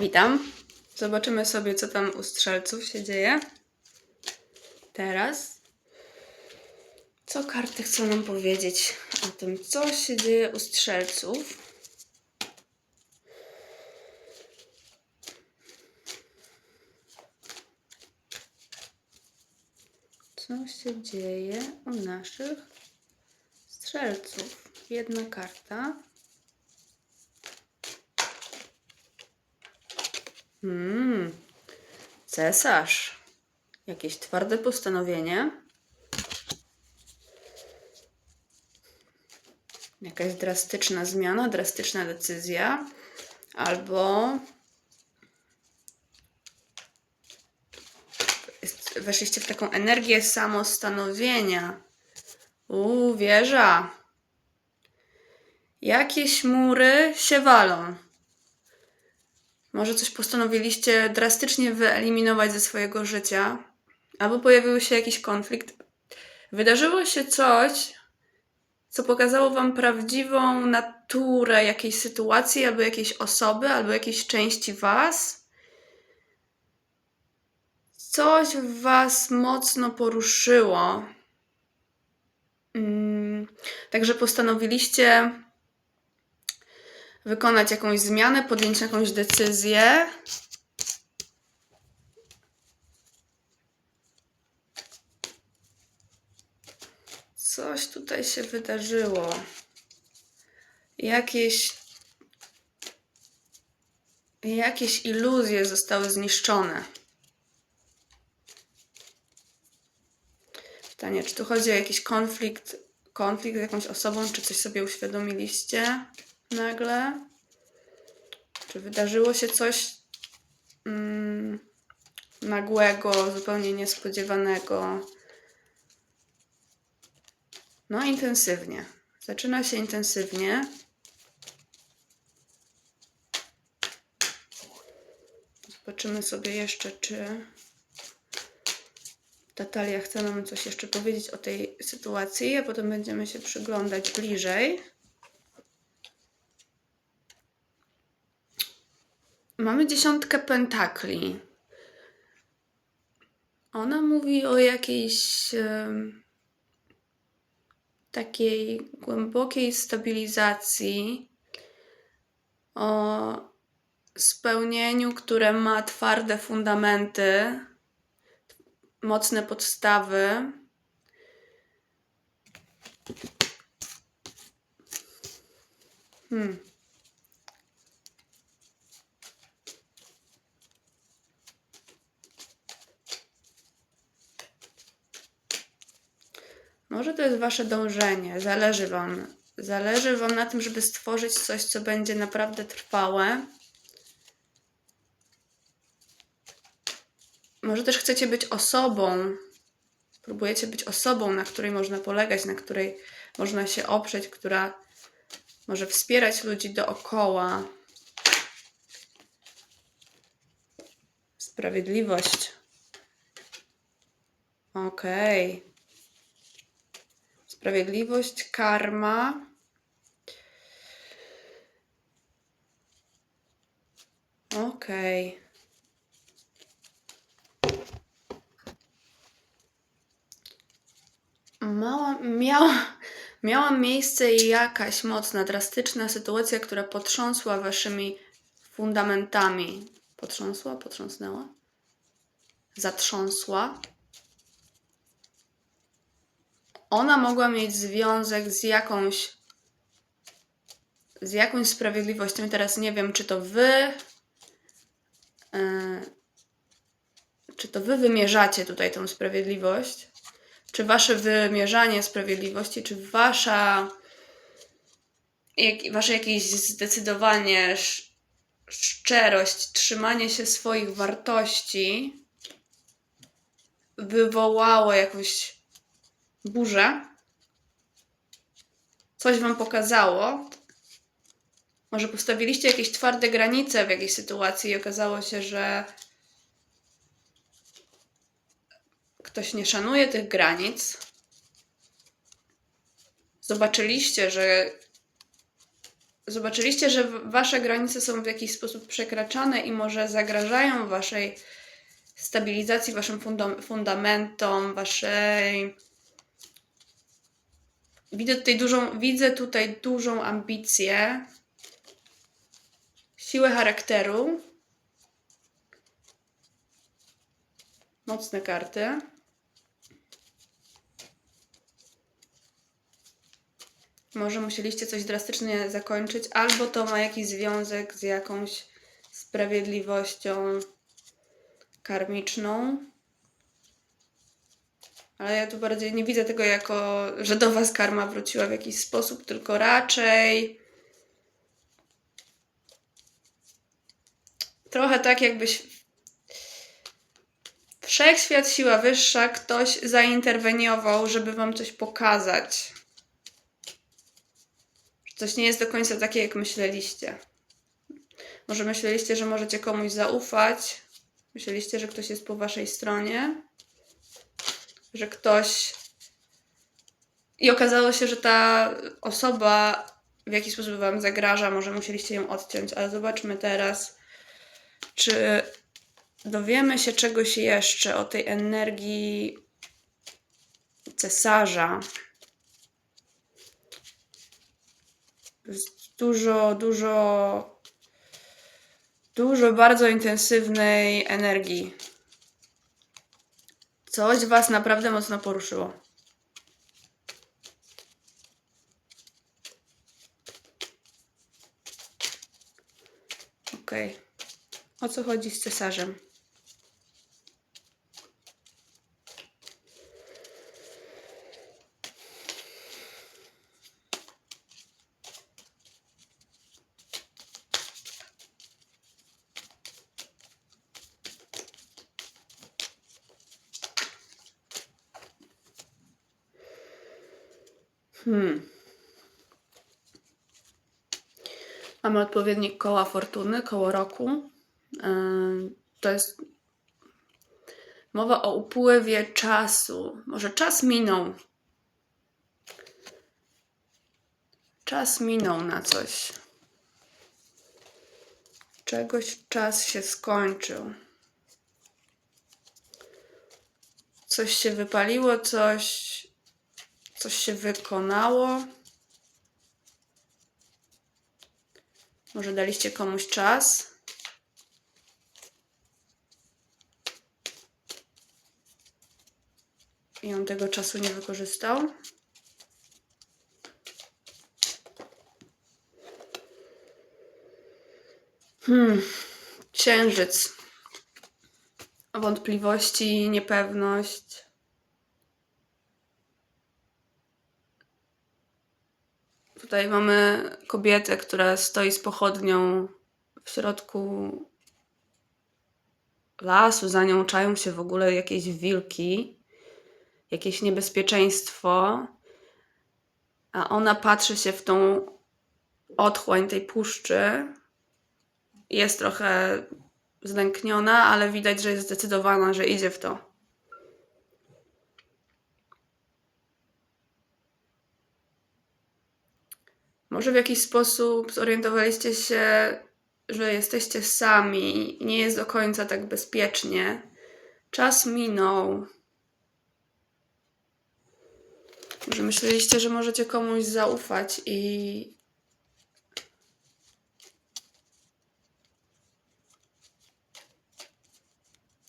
Witam. Zobaczymy sobie, co tam u strzelców się dzieje. Teraz. Co karty chcą nam powiedzieć o tym, co się dzieje u strzelców? Co się dzieje u naszych strzelców? Jedna karta. Hmm. Cesarz. Jakieś twarde postanowienie. Jakaś drastyczna zmiana, drastyczna decyzja. Albo weszliście w taką energię samostanowienia. Uuu. Jakieś mury się walą. Może coś postanowiliście drastycznie wyeliminować ze swojego życia, albo pojawił się jakiś konflikt. Wydarzyło się coś, co pokazało Wam prawdziwą naturę jakiejś sytuacji, albo jakiejś osoby, albo jakiejś części Was. Coś Was mocno poruszyło. Mm, Także postanowiliście wykonać jakąś zmianę, podjąć jakąś decyzję. Coś tutaj się wydarzyło. Jakieś. Jakieś iluzje zostały zniszczone. Pytanie, czy tu chodzi o jakiś konflikt, konflikt z jakąś osobą, czy coś sobie uświadomiliście nagle? Czy wydarzyło się coś mm, nagłego, zupełnie niespodziewanego? No, intensywnie. Zaczyna się intensywnie. Zobaczymy sobie jeszcze, czy Natalia chce nam coś jeszcze powiedzieć o tej sytuacji, a potem będziemy się przyglądać bliżej. Mamy dziesiątkę pentakli. Ona mówi o jakiejś em, takiej głębokiej stabilizacji, o spełnieniu, które ma twarde fundamenty, mocne podstawy. Hmm. Może to jest wasze dążenie, zależy wam. Zależy wam na tym, żeby stworzyć coś, co będzie naprawdę trwałe. Może też chcecie być osobą, próbujecie być osobą, na której można polegać, na której można się oprzeć, która może wspierać ludzi dookoła. Sprawiedliwość. Okej. Sprawiedliwość, karma. Okej. Miała, miała miejsce jakaś mocna, drastyczna sytuacja, która potrząsła waszymi fundamentami. Potrząsła? Potrząsnęła? Zatrząsła? Ona mogła mieć związek z jakąś z jakąś sprawiedliwością. Teraz nie wiem, czy to wy yy, czy to wy wymierzacie tutaj tą sprawiedliwość, czy wasze wymierzanie sprawiedliwości, czy wasza jak, wasze jakieś zdecydowanie sz, szczerość, trzymanie się swoich wartości wywołało jakąś burzę. Coś wam pokazało. Może postawiliście jakieś twarde granice w jakiejś sytuacji i okazało się, że ktoś nie szanuje tych granic. Zobaczyliście, że zobaczyliście, że wasze granice są w jakiś sposób przekraczane i może zagrażają waszej stabilizacji, waszym fundam- fundamentom, waszej. Widzę tutaj dużą, widzę tutaj dużą ambicję, siłę charakteru. Mocne karty. Może musieliście coś drastycznie zakończyć, albo to ma jakiś związek z jakąś sprawiedliwością karmiczną. Ale ja tu bardziej nie widzę tego jako, że do Was karma wróciła w jakiś sposób, tylko raczej trochę tak, jakbyś wszechświat, siła wyższa, ktoś zainterweniował, żeby Wam coś pokazać. Coś nie jest do końca takie, jak myśleliście. Może myśleliście, że możecie komuś zaufać. Myśleliście, że ktoś jest po waszej stronie. Że ktoś. I okazało się, że ta osoba w jakiś sposób wam zagraża. Może musieliście ją odciąć, ale zobaczmy teraz, czy dowiemy się czegoś jeszcze o tej energii cesarza. Dużo, dużo, dużo bardzo intensywnej energii. Coś Was naprawdę mocno poruszyło. Okej. O co chodzi z cesarzem? Hmm. Mamy odpowiednik koła fortuny, koło roku. Ym, To jest mowa o upływie czasu. Może czas minął. Czas minął na coś. Czegoś czas się skończył. Coś się wypaliło, coś, coś się wykonało. Może daliście komuś czas. I on tego czasu nie wykorzystał. Hmm. Księżyc. Wątpliwości, niepewność. Tutaj mamy kobietę, która stoi z pochodnią w środku lasu. Za nią czają się w ogóle jakieś wilki, jakieś niebezpieczeństwo. A ona patrzy się w tą otchłań tej puszczy. Jest trochę znękniona, ale widać, że jest zdecydowana, że idzie w to. Może w jakiś sposób zorientowaliście się, że jesteście sami nie jest do końca tak bezpiecznie. Czas minął. Może myśleliście, że możecie komuś zaufać i.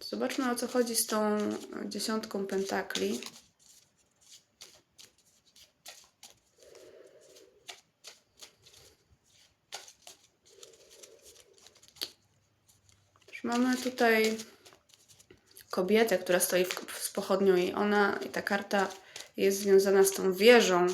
Zobaczmy o co chodzi z tą dziesiątką pentakli. Mamy tutaj kobietę, która stoi w, z pochodnią i ona, i ta karta jest związana z tą wieżą,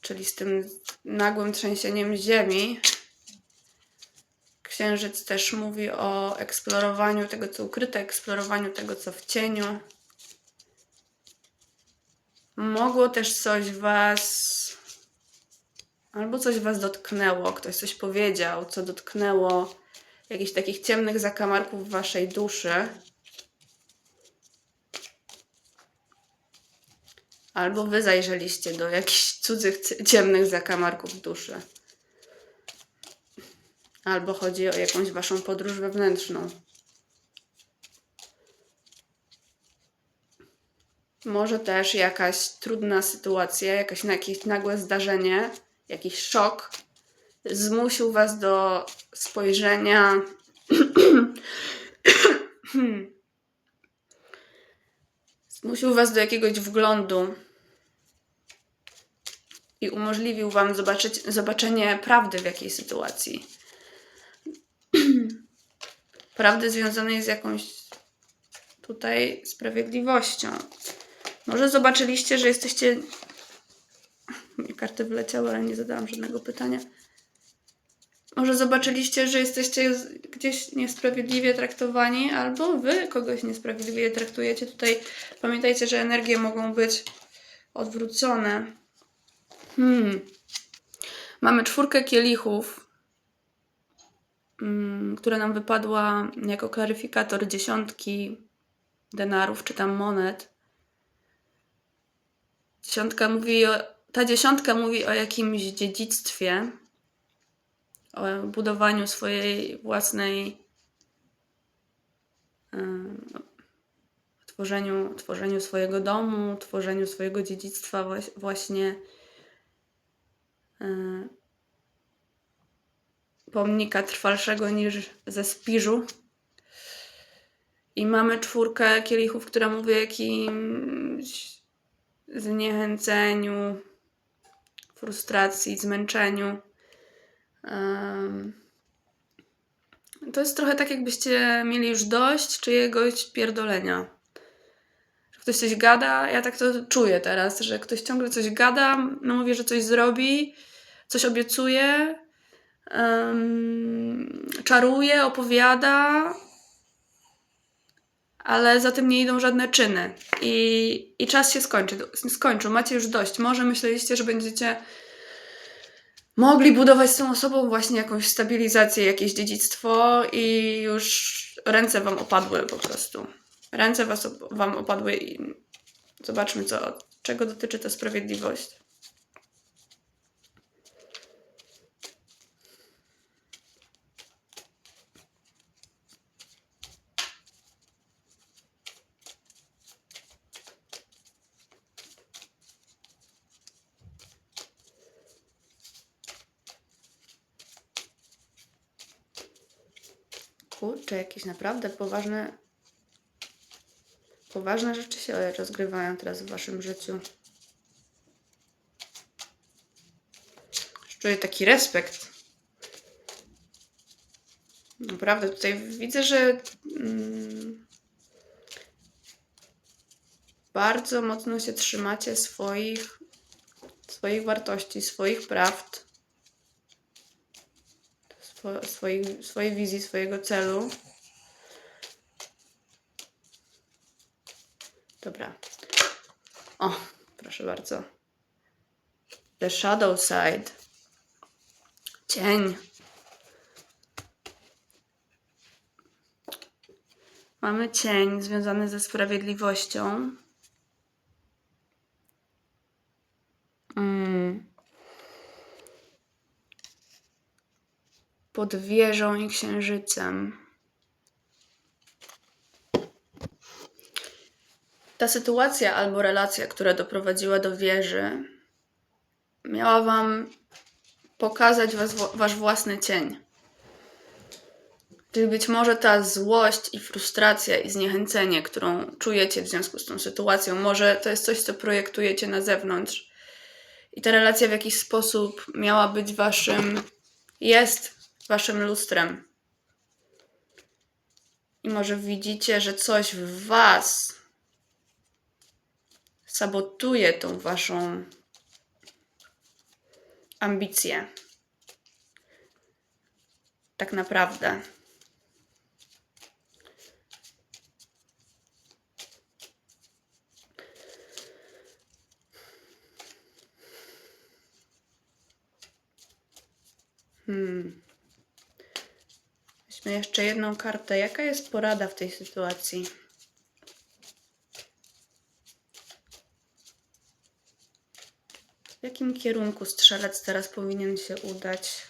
czyli z tym nagłym trzęsieniem ziemi. Księżyc też mówi o eksplorowaniu tego, co ukryte, eksplorowaniu tego, co w cieniu. Mogło też coś was. Albo coś was dotknęło, ktoś coś powiedział, co dotknęło jakichś takich ciemnych zakamarków waszej duszy. Albo wy zajrzeliście do jakichś cudzych, ciemnych zakamarków duszy. Albo chodzi o jakąś waszą podróż wewnętrzną. Może też jakaś trudna sytuacja, jakieś nagłe zdarzenie, jakiś szok zmusił was do spojrzenia. zmusił was do jakiegoś wglądu i umożliwił wam zobaczyć, zobaczenie prawdy w jakiejś sytuacji. prawdy związanej z jakąś tutaj sprawiedliwością. Może zobaczyliście, że jesteście. Mi karty wleciały, ale nie zadałam żadnego pytania. Może zobaczyliście, że jesteście gdzieś niesprawiedliwie traktowani, albo wy kogoś niesprawiedliwie traktujecie. Tutaj pamiętajcie, że energie mogą być odwrócone. Hmm. Mamy czwórkę kielichów, mm, która nam wypadła jako klaryfikator dziesiątki denarów czy tam monet. Dziesiątka mówi o, ta dziesiątka mówi o jakimś dziedzictwie, budowaniu swojej własnej, em, tworzeniu, tworzeniu swojego domu, tworzeniu swojego dziedzictwa właśnie e, pomnika trwalszego niż ze Spiżu. I mamy czwórkę kielichów, która mówi o jakimś zniechęceniu, frustracji, zmęczeniu. To jest trochę tak, jakbyście mieli już dość czyjegoś pierdolenia. Że ktoś coś gada, ja tak to czuję teraz, że ktoś ciągle coś gada, no mówi, że coś zrobi, coś obiecuje, em, czaruje, opowiada, ale za tym nie idą żadne czyny. I, i czas się skończy, skończył, macie już dość. Może myśleliście, że będziecie mogli budować z tą osobą właśnie jakąś stabilizację, jakieś dziedzictwo i już ręce wam opadły po prostu. Ręce was, op- wam opadły i zobaczmy, co, czego dotyczy ta sprawiedliwość. Kurczę, jakieś naprawdę poważne, poważne rzeczy się rozgrywają teraz w waszym życiu. Czuję taki respekt. Naprawdę, tutaj widzę, że mm, bardzo mocno się trzymacie swoich, swoich wartości, swoich prawd, swo, swoich, swojej wizji, swojego celu. Dobra. O, proszę bardzo. The Shadow Side. Cień. Mamy cień związany ze sprawiedliwością. Pod wieżą i księżycem. Ta sytuacja albo relacja, która doprowadziła do wieży, miała Wam pokazać was, Wasz własny cień. Czyli być może ta złość i frustracja i zniechęcenie, którą czujecie w związku z tą sytuacją, może to jest coś, co projektujecie na zewnątrz. I ta relacja w jakiś sposób miała być waszym, jest waszym lustrem. I może widzicie, że coś w was sabotuje tą waszą ambicję. Tak naprawdę. Hmm. Weźmy jeszcze jedną kartę. Jaka jest porada w tej sytuacji? jakim kierunku strzelec teraz powinien się udać?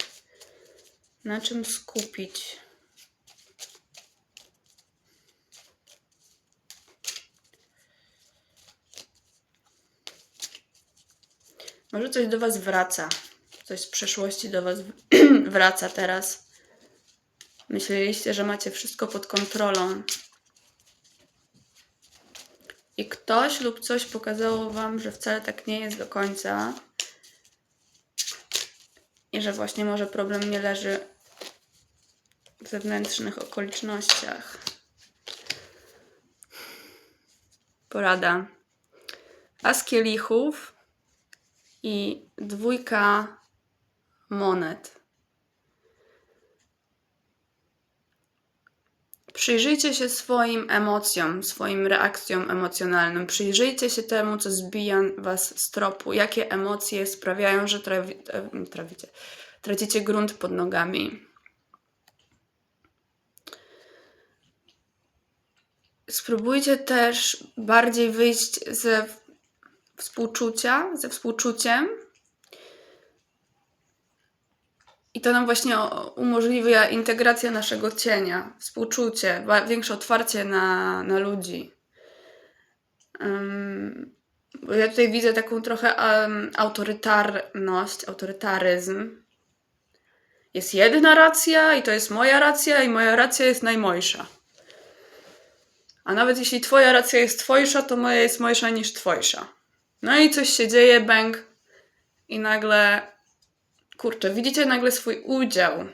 Na czym skupić? Może coś do Was wraca. Coś z przeszłości do Was wraca teraz. Myśleliście, że macie wszystko pod kontrolą. I ktoś lub coś pokazało Wam, że wcale tak nie jest do końca. I że właśnie może problem nie leży w zewnętrznych okolicznościach. Porada. As kielichów i dwójka monet. Przyjrzyjcie się swoim emocjom, swoim reakcjom emocjonalnym. Przyjrzyjcie się temu, co zbija was z tropu. Jakie emocje sprawiają, że trawi, e, trawicie, tracicie grunt pod nogami. Spróbujcie też bardziej wyjść ze współczucia, ze współczuciem. I to nam właśnie umożliwia integrację naszego cienia, współczucie, większe otwarcie na, na ludzi. Bo ja tutaj widzę taką trochę em, autorytarność, autorytaryzm. Jest jedna racja i to jest moja racja i moja racja jest najmojsza. A nawet jeśli twoja racja jest twojsza, to moja jest mojsza niż twojsza. No i coś się dzieje, bęk i nagle, kurczę, widzicie nagle swój udział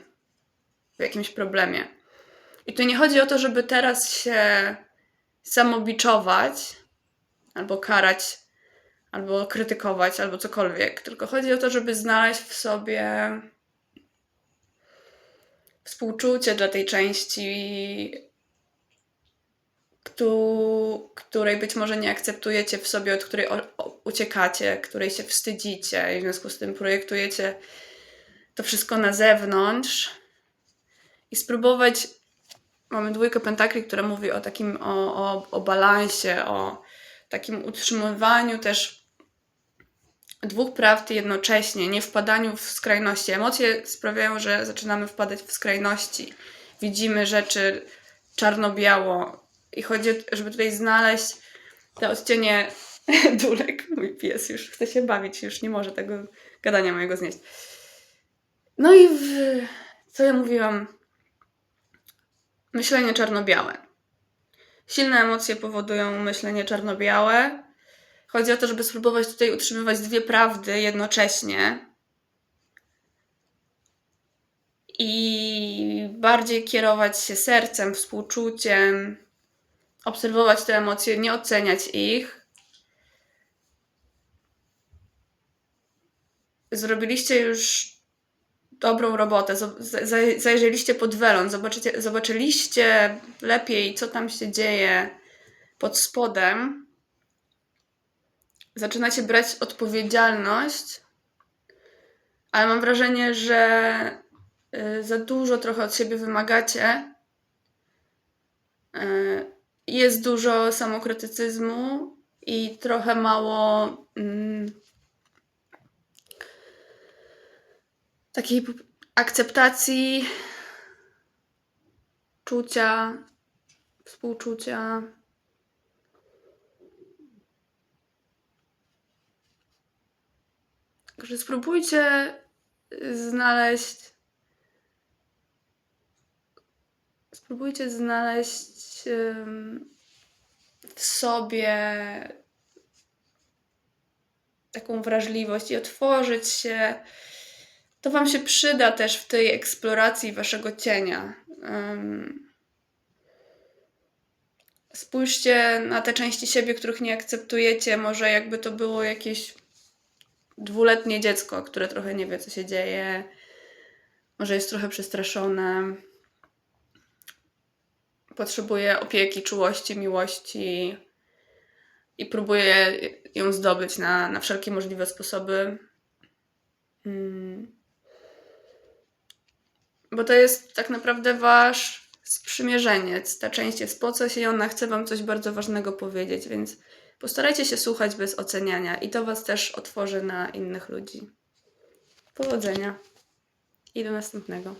w jakimś problemie. I tu nie chodzi o to, żeby teraz się samobiczować, albo karać, albo krytykować, albo cokolwiek, tylko chodzi o to, żeby znaleźć w sobie współczucie dla tej części, któ- której być może nie akceptujecie w sobie, od której uciekacie, której się wstydzicie i w związku z tym projektujecie to wszystko na zewnątrz i spróbować. Mamy dwójkę pentakli, która mówi o takim, o, o, o balansie, o takim utrzymywaniu też dwóch prawd jednocześnie, nie wpadaniu w skrajności. Emocje sprawiają, że zaczynamy wpadać w skrajności. Widzimy rzeczy czarno-biało i chodzi, żeby tutaj znaleźć te odcienie dulek. Mój pies już chce się bawić, już nie może tego gadania mojego znieść. No i w, co ja mówiłam? Myślenie czarno-białe. Silne emocje powodują myślenie czarno-białe. Chodzi o to, żeby spróbować tutaj utrzymywać dwie prawdy jednocześnie. I bardziej kierować się sercem, współczuciem, obserwować te emocje, nie oceniać ich. Zrobiliście już dobrą robotę, zajrzeliście pod welon, zobaczycie, zobaczyliście lepiej, co tam się dzieje pod spodem. Zaczynacie brać odpowiedzialność, ale mam wrażenie, że y, za dużo trochę od siebie wymagacie. Y, Jest dużo samokrytycyzmu i trochę mało takiej akceptacji, czucia, współczucia. Także spróbujcie znaleźć. Spróbujcie znaleźć w sobie taką wrażliwość i otworzyć się. To Wam się przyda też w tej eksploracji Waszego cienia. Spójrzcie na te części siebie, których nie akceptujecie. Może jakby to było jakieś dwuletnie dziecko, które trochę nie wie, co się dzieje. Może jest trochę przestraszone. Potrzebuje opieki, czułości, miłości i próbuje ją zdobyć na, na wszelkie możliwe sposoby. Mm bo to jest tak naprawdę wasz sprzymierzeniec. Ta część jest po coś i ona chce wam coś bardzo ważnego powiedzieć, więc postarajcie się słuchać bez oceniania i to was też otworzy na innych ludzi. Powodzenia i do następnego.